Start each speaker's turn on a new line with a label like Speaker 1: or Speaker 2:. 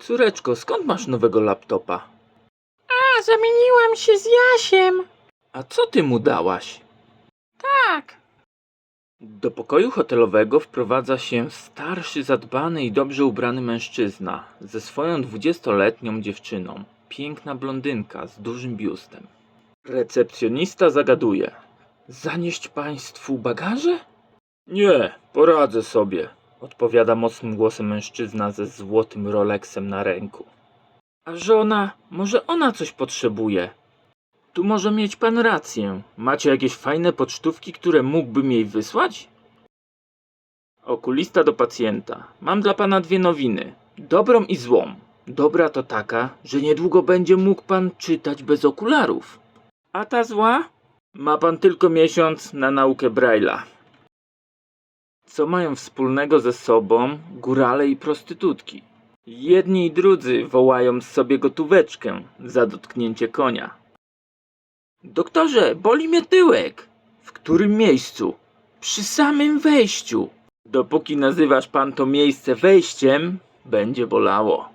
Speaker 1: Córeczko, skąd masz nowego laptopa?
Speaker 2: A, zamieniłam się z Jasiem.
Speaker 1: A co ty mu dałaś?
Speaker 2: Tak.
Speaker 1: Do pokoju hotelowego wprowadza się starszy, zadbany i dobrze ubrany mężczyzna ze swoją dwudziestoletnią dziewczyną. Piękna blondynka z dużym biustem. Recepcjonista zagaduje. Zanieść państwu bagaże? Nie, poradzę sobie, odpowiada mocnym głosem mężczyzna ze złotym Rolexem na ręku. A żona, może ona coś potrzebuje? Tu może mieć pan rację. Macie jakieś fajne pocztówki, które mógłbym jej wysłać? Okulista do pacjenta. Mam dla pana dwie nowiny. Dobrą i złą. Dobra to taka, że niedługo będzie mógł pan czytać bez okularów. A ta zła? Ma pan tylko miesiąc na naukę Braille'a. Co mają wspólnego ze sobą górale i prostytutki? Jedni i drudzy wołają sobie gotóweczkę za dotknięcie konia. Doktorze, boli mnie tyłek. W którym miejscu? Przy samym wejściu. Dopóki nazywasz pan to miejsce wejściem, będzie bolało.